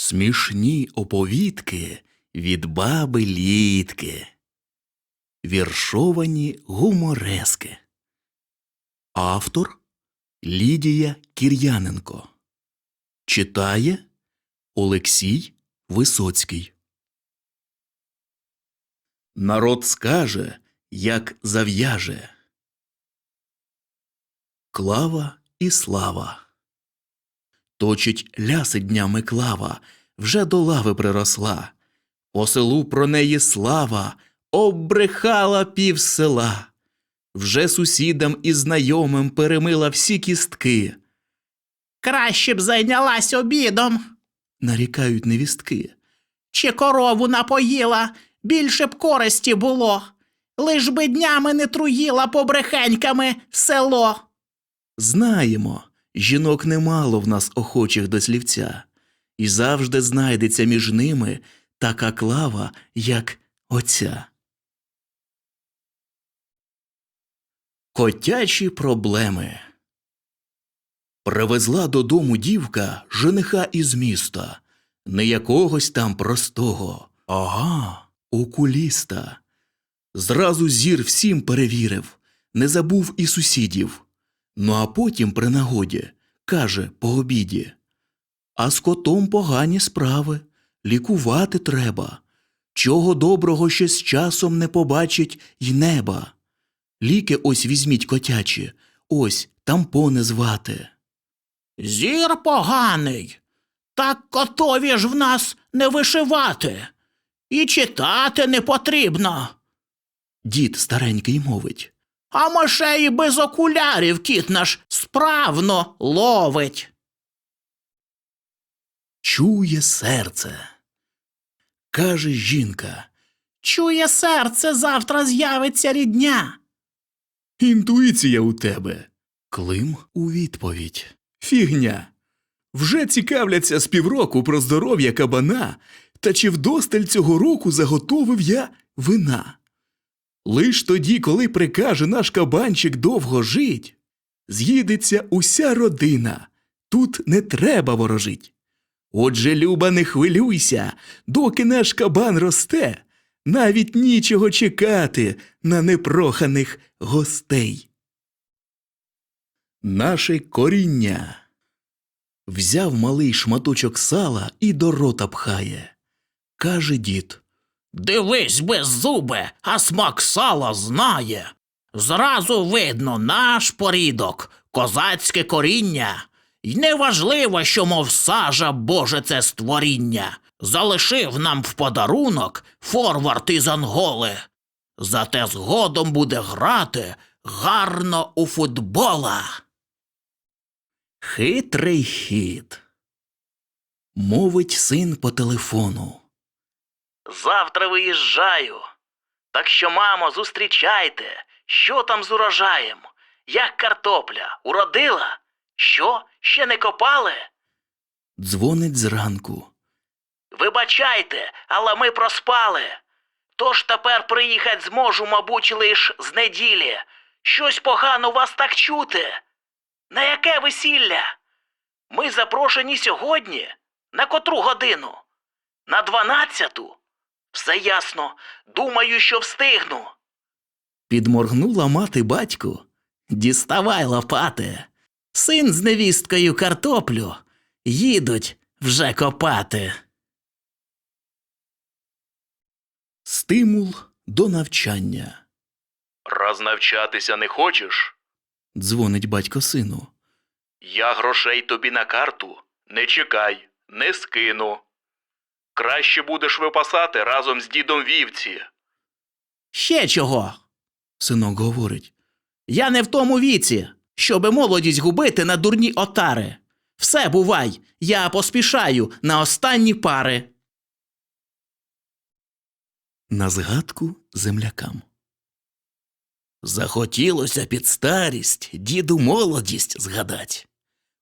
Смішні оповідки від баби літки. Віршовані гуморески. Автор Лідія Кір'яненко. Читає Олексій Висоцький. Народ скаже, як зав'яже. Клава і слава. Точить ляси днями клава, вже до лави приросла. По селу про неї слава обрехала пів села. Вже сусідам і знайомим перемила всі кістки. Краще б зайнялась обідом, Нарікають невістки. чи корову напоїла, більше б користі було. Лиш би днями не труїла побрехеньками село. Знаємо, жінок немало в нас охочих до слівця, і завжди знайдеться між ними така клава, як оця. Котячі проблеми. Привезла додому дівка жениха із міста, не якогось там простого, ага, окуліста. Зразу зір всім перевірив, не забув і сусідів. Ну а потім, при нагоді, каже по обіді. А з котом погані справи, лікувати треба. Чого доброго ще з часом не побачить й неба. Ліки ось візьміть котячі, ось тампони звати. Зір поганий. Так котові ж в нас не вишивати. І читати не потрібно. Дід старенький мовить. А може і без окулярів кіт наш справно ловить. Чує серце. Каже жінка. Чує серце, завтра з'явиться рідня. Інтуїція у тебе. Клим у відповідь. Фігня. Вже цікавляться з півроку про здоров'я кабана, та чи вдосталь цього року заготовив я вина. Лиш тоді, коли прикаже наш кабанчик довго жить, з'їдеться уся родина, тут не треба ворожить. Отже, Люба, не хвилюйся, доки наш кабан росте, навіть нічого чекати на непроханих гостей. Наше коріння. Взяв малий шматочок сала і до рота пхає. Каже дід. Дивись без зубе, а смак сала знає. Зразу видно наш порідок, козацьке коріння. І неважливо, що, мов сажа, Боже це створіння. Залишив нам в подарунок форвард із Анголи. Зате згодом буде грати гарно у футбола. Хитрий хід. Мовить син по телефону. Завтра виїжджаю. Так що, мамо, зустрічайте. Що там з урожаєм? Як картопля? Уродила? Що? Ще не копали? Дзвонить зранку. Вибачайте, але ми проспали. Тож тепер приїхать зможу, мабуть, лиш з неділі. Щось погано вас так чути. На яке весілля? Ми запрошені сьогодні. На котру годину? На дванадцяту? Все ясно. Думаю, що встигну. Підморгнула мати батьку. Діставай лопати. Син з невісткою картоплю. Їдуть вже копати. Стимул до навчання. Раз навчатися не хочеш? Дзвонить батько сину. Я грошей тобі на карту. Не чекай, не скину. Краще будеш випасати разом з дідом вівці. Ще чого? Синок говорить. Я не в тому віці, щоби молодість губити на дурні отари. Все бувай, я поспішаю на останні пари. На згадку землякам. Захотілося під старість діду молодість згадать.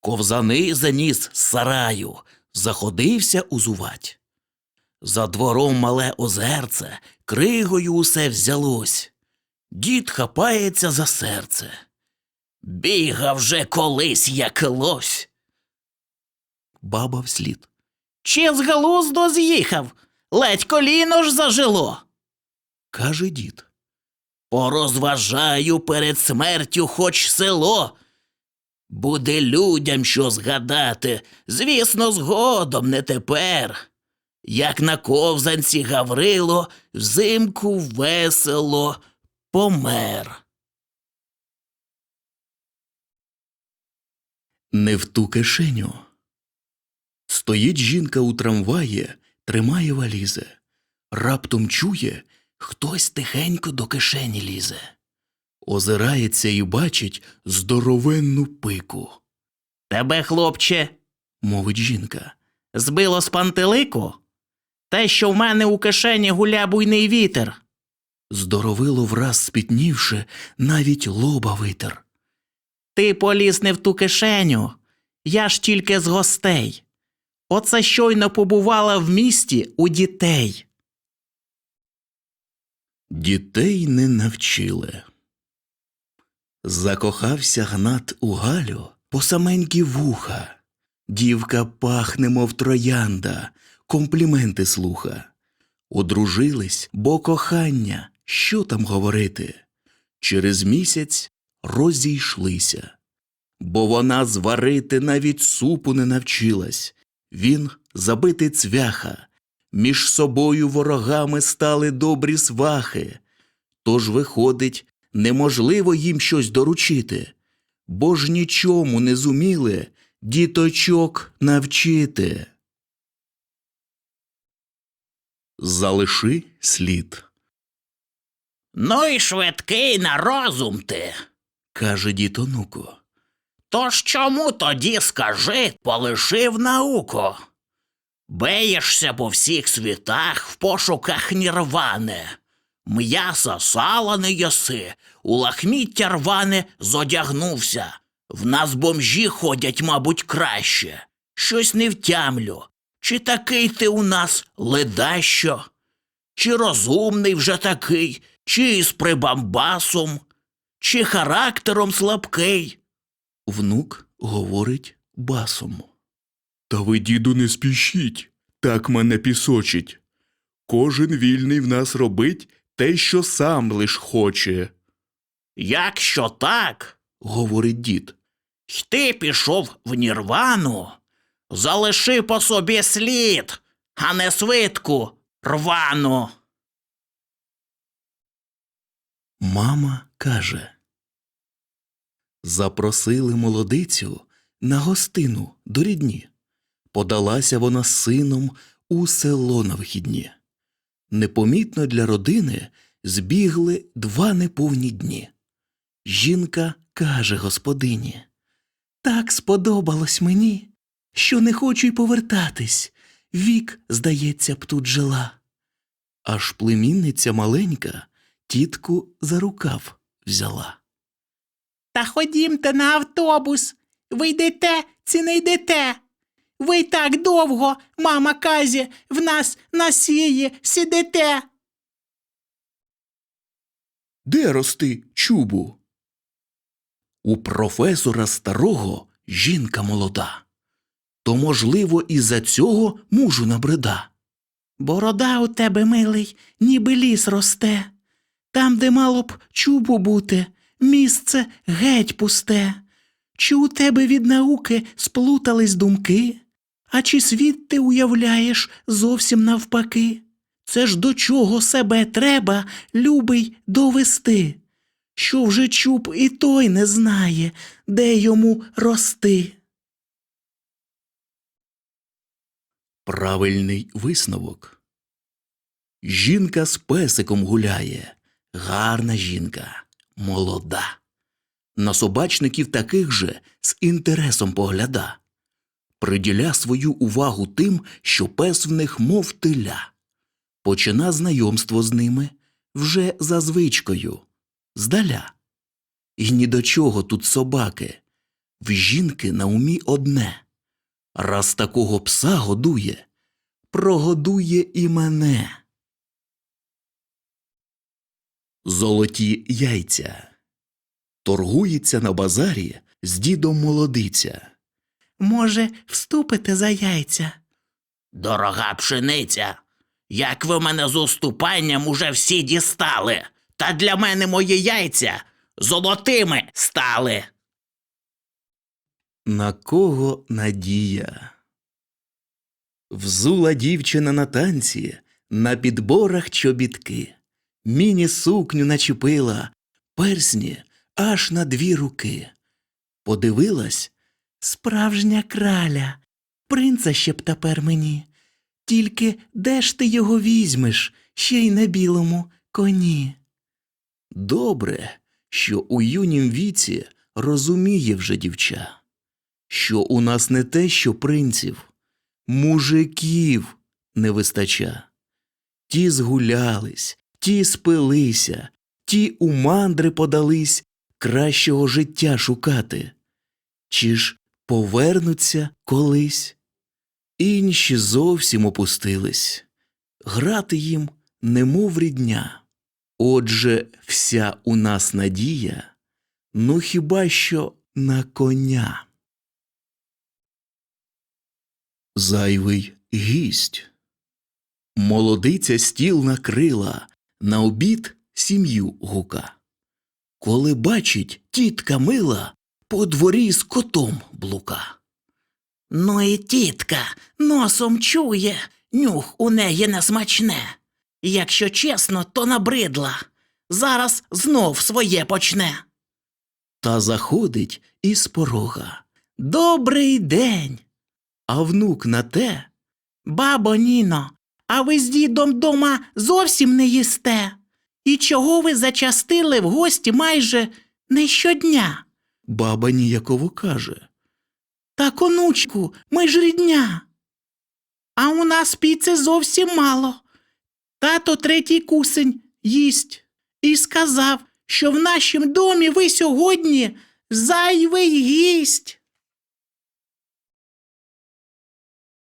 Ковзани заніс сараю, заходився узувать. За двором мале озерце, кригою усе взялось. Дід хапається за серце. Бігав вже колись як лось. Баба вслід. Чи з глузду з'їхав? Ледь коліно ж зажило. каже дід. Порозважаю перед смертю хоч село. Буде людям що згадати, звісно, згодом не тепер. Як на ковзанці Гаврило взимку весело помер. Не в ту кишеню. Стоїть жінка у трамваї, тримає валізи. Раптом чує, хтось тихенько до кишені лізе. Озирається і бачить здоровенну пику, Тебе, хлопче, мовить жінка. збило з пантелику? Те, що в мене у кишені гуля буйний вітер. Здоровило враз спітнівши, навіть лоба витер. Ти поліз не в ту кишеню, я ж тільки з гостей. Оце щойно побувала в місті у дітей. Дітей не навчили. Закохався гнат у Галю по саменькі вуха. Дівка пахне, мов троянда, компліменти слуха. Одружились, бо кохання, що там говорити. Через місяць розійшлися. Бо вона зварити навіть супу не навчилась. Він забитий цвяха, між собою ворогами стали добрі свахи. Тож, виходить, неможливо їм щось доручити, бо ж нічому не зуміли діточок навчити. Залиши слід, Ну і швидкий на розум ти. каже дід онуку. Тож чому тоді, скажи, полишив науку? Беєшся по всіх світах в пошуках нірвани. М'яса сала не єси, у лахміття рване зодягнувся. В нас бомжі ходять, мабуть, краще. Щось не втямлю. Чи такий ти у нас ледащо? Чи розумний вже такий, чи з прибамбасом, чи характером слабкий? Внук говорить басом. Та ви, діду, не спішіть, так мене пісочить. Кожен вільний в нас робить те, що сам лиш хоче, Якщо так, говорить дід. й ти пішов в нірвану, залиши по собі слід, а не свитку рвану. Мама каже. Запросили молодицю на гостину до рідні. Подалася вона з сином у село на вихідні. Непомітно для родини збігли два неповні дні. Жінка каже господині Так сподобалось мені, що не хочу й повертатись. Вік, здається б, тут жила. Аж племінниця маленька тітку за рукав взяла. Та ходімте на автобус. Ви йдете чи не йдете? Ви так довго, мама казі, в нас на сії сидите. Де рости чубу? У професора старого жінка молода. То, можливо, і за цього мужу набреда. Борода у тебе, милий, ніби ліс росте. Там, де мало б чубу бути, місце геть пусте. Чи у тебе від науки сплутались думки? А чи світ ти уявляєш зовсім навпаки? Це ж до чого себе треба, любий, довести, що вже чуб і той не знає, де йому рости. Правильний висновок. Жінка з песиком гуляє. Гарна жінка, молода. На собачників таких же з інтересом погляда. Приділя свою увагу тим, що пес в них мов теля. Почина знайомство з ними вже за звичкою, здаля. І ні до чого тут собаки. В жінки на умі одне. Раз такого пса годує, прогодує і мене. Золоті яйця. Торгується на базарі з дідом молодиця. Може, вступите за яйця? Дорога пшениця, як ви мене з уступанням уже всі дістали, та для мене мої яйця золотими стали. На кого надія? Взула дівчина на танці, на підборах чобітки, міні сукню начепила, персні аж на дві руки. Подивилась справжня краля, принца ще б тепер мені. Тільки де ж ти його візьмеш, ще й на білому коні? Добре, що у юнім віці розуміє вже дівча що у нас не те, що принців, мужиків не вистача. Ті згулялись, ті спилися, ті у мандри подались кращого життя шукати. Чи ж повернуться колись? Інші зовсім опустились, грати їм немов рідня. Отже, вся у нас надія, ну хіба що на коня. Зайвий гість. Молодиця стіл накрила, на обід сім'ю гука. Коли бачить тітка мила, по дворі з котом блука. Ну і тітка носом чує, нюх у неї несмачне. Якщо чесно, то набридла. Зараз знов своє почне. Та заходить із порога, Добрий день, а внук на те бабо Ніно, а ви з дідом дома зовсім не їсте. І чого ви зачастили в гості майже не щодня? баба ніяково каже. Так, онучку, ми ж рідня. А у нас піци зовсім мало. Тато третій кусень їсть і сказав, що в нашім домі ви сьогодні зайвий гість.